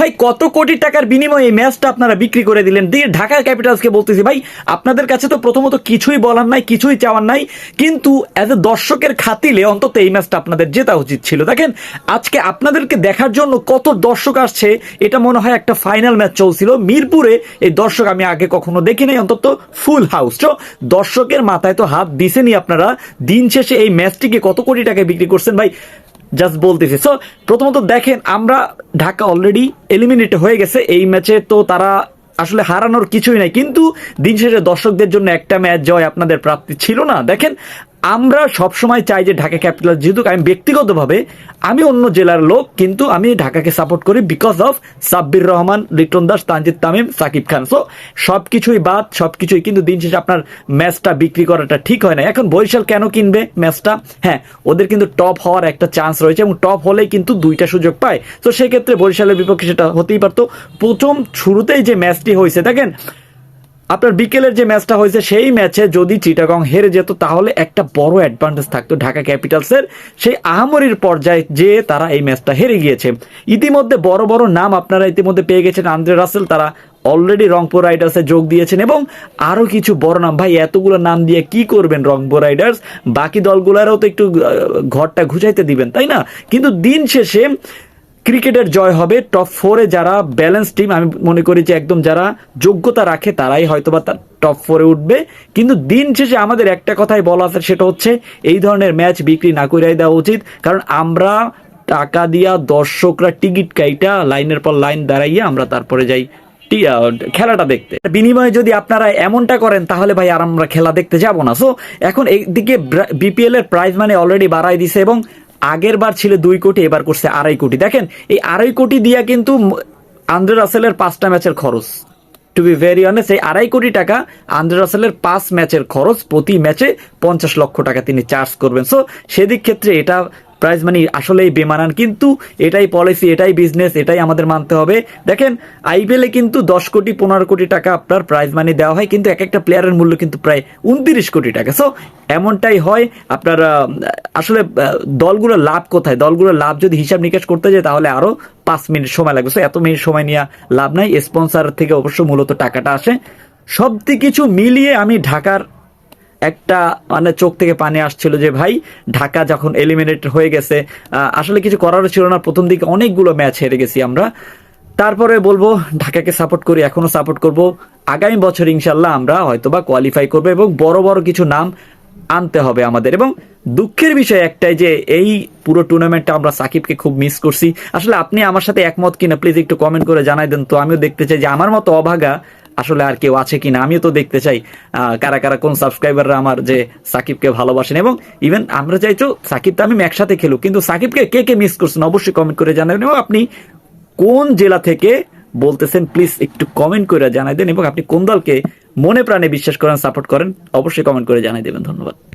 ভাই, কত কোটি টাকার বিনিময়ে এই ম্যাচটা আপনারা বিক্রি করে দিলেন? দিয়ে ঢাকা ক্যাপিটালসকে বলতেছি, ভাই, আপনাদের কাছে তো প্রথমত কিছুই বলার নাই, কিছুই চাওয়ার নাই, কিন্তু অ্যাজ এ দর্শকের খাতিলে অন্তত এই ম্যাচটা আপনাদের জেতা উচিত ছিল। দেখেন, আজকে আপনাদেরকে দেখার জন্য কত দর্শক আসছে, এটা মনে হয় একটা ফাইনাল ম্যাচ চলছিল। মিরপুরে এই দর্শক আমি আগে কখনো দেখি নাই অন্তত ফুল হাউস তো দর্শকের মাথায় তো হাত দিছেনি আপনারা। দিন শেষে এই ম্যাচটিকে কত কোটি টাকায় বিক্রি করছেন? ভাই জাস্ট বলতেছি। সো প্রথমত দেখেন, আমরা ঢাকা অলরেডি এলিমিনেট হয়ে গেছে। এই ম্যাচে তো তারা আসলে হারানোর কিছুই নাই। কিন্তু দিন শেষে দর্শকদের জন্য একটা ম্যাচ জয় আপনাদের প্রাপ্তি ছিল না। দেখেন আমরা সবসময় চাই যে ঢাকা ক্যাপিটাল যেহেতু আমি ব্যক্তিগতভাবে, আমি অন্য জেলার লোক, কিন্তু আমি ঢাকাকে সাপোর্ট করি because of Sabbir Rahman Liton Das, Tanzid Tamim, Shakib Khan. So সব কিছুই বাদ সব কিছুই কিন্তু দিন শেষে আপনার ম্যাচটা বিক্রি করাটা ঠিক হয় না। এখন বরিশাল কেন কিনবে ম্যাচটা? হ্যাঁ ওদের কিন্তু টপ হওয়ার একটা চান্স রয়েছে এবং টপ হলেই কিন্তু দুইটা সুযোগ পায়। তো সেক্ষেত্রে বরিশালের বিপক্ষে সেটা হতেই পারতো। প্রথম শুরুতেই যে ম্যাচটি হয়েছে, দেখেন আপনার বিকেলের যে ম্যাচটা হয়েছে, সেই ম্যাচে যদি চিটাগং হেরে যেত, তাহলে একটা বড় অ্যাডভান্টেজ থাকতো ঢাকা ক্যাপিটালসের। সেই আহামরির পর্যায়ে যে তারা এই ম্যাচটা হেরে গিয়েছে। ইতিমধ্যে বড় বড় নাম আপনারা ইতিমধ্যে পেয়ে গেছেন। আন্দ্রে রাসেল, তারা অলরেডি রংপুর রাইডার্সে যোগ দিয়েছেন এবং আরও কিছু বড় নাম। ভাই, এতগুলো নাম দিয়ে কি করবেন রংপুর রাইডার্স বাকি দলগুলোরও তো একটু ঘরটা ঘুচাইতে দিবেন, তাই না? কিন্তু দিন শেষে ক্রিকেটের জয় হবে। টপ ফোরে যারা ব্যালেন্স টিম আমি মনে করি যে একদম যারা যোগ্যতা রাখে, তারাই হয়তোবা তার টপ ফোরে উঠবে। কিন্তু দিন শেষে আমাদের একটা কথাই বলা আছে, সেটা হচ্ছে এই ধরনের ম্যাচ বিক্রি না করাই দেওয়া উচিত। কারণ আমরা টাকা দিয়া দর্শকরা টিকিট কাইটা লাইনের পর লাইন দাঁড়াইয়া আমরা তারপরে যাই খেলাটা দেখতে। বিনিময়ে যদি আপনারা এমনটা করেন, তাহলে ভাই আর আমরা খেলা দেখতে যাব না। সো এখন এইদিকে বিপিএল এর প্রাইজ মানে অলরেডি বাড়াই দিছে এবং আগের বার ছিল দুই কোটি, এবার করছে আড়াই কোটি। দেখেন, এই আড়াই কোটি দিয়া কিন্তু আন্দ্রে রাসেলের পাঁচটা ম্যাচের খরচ। টু বি ভেরি অনেস্ট এই আড়াই কোটি টাকা আন্দ্রে রাসেলের পাঁচ ম্যাচের খরচ প্রতি ম্যাচে পঞ্চাশ লক্ষ টাকা তিনি চার্জ করবেন। সো সেদিক ক্ষেত্রে এটা প্রাইজ মানি আসলেই বেমানান, কিন্তু এটাই পলিসি এটাই বিজনেস এটাই আমাদের মানতে হবে। দেখেন আইপিএলে কিন্তু দশ কোটি, পনেরো কোটি টাকা আপনার প্রাইজ মানি দেওয়া হয়, কিন্তু এক একটা প্লেয়ারের মূল্য কিন্তু প্রায় উনত্রিশ কোটি টাকা। সো এমনটাই হয়, আপনার আসলে দলগুলো লাভ কোথায়? দলগুলো লাভ যদি হিসাব নিকাশ করতে যায়, তাহলে আরও পাঁচ মিনিট সময় লাগবে। সো এত মিনিট সময় নিয়ে লাভ নাই। স্পন্সার থেকে অবশ্য মূলত টাকাটা আসে। সব কিছু মিলিয়ে আমি ঢাকার একটা মানে চোখ থেকে পানি আসছিল যে, ভাই, ঢাকা যখন এলিমিনেট হয়ে গেছে আসলে কিছু করারও ছিল না। প্রথম দিকে অনেকগুলো ম্যাচ হেরে গেছি আমরা। তারপরে বলব, ঢাকাকে সাপোর্ট করি, এখনও সাপোর্ট করব। আগামী বছর ইনশাল্লাহ আমরা হয়তোবা কোয়ালিফাই করব এবং বড় বড় কিছু নাম আনতে হবে আমাদের। এবং দুঃখের বিষয় একটাই যে, এই পুরো টুর্নামেন্টটা আমরা সাকিবকে খুব মিস করছি। আসলে আপনি আমার সাথে একমত কিনা প্লিজ একটু কমেন্ট করে জানাই দেন। তো আমিও দেখতে চাই যে, আমার মতো অভাগা আসলে আর কেউ আছে কিনা, আমিও তো দেখতে চাই কারা কারা কোন সাবস্ক্রাইবাররা আমার যে সাকিবকে ভালোবাসেন এবং ইভেন আমরা চাইছো সাকিব তো আমি একসাথে খেলুক, কিন্তু সাকিবকে কে কে মিস করছেন অবশ্যই কমেন্ট করে জানাবেন এবং আপনি কোন জেলা থেকে বলতেছেন প্লিজ একটু কমেন্ট করে জানাই দেন এবং আপনি কোন দলকে মনে প্রাণে বিশ্বাস করেন সাপোর্ট করেন, অবশ্যই কমেন্ট করে জানাই দেবেন, ধন্যবাদ।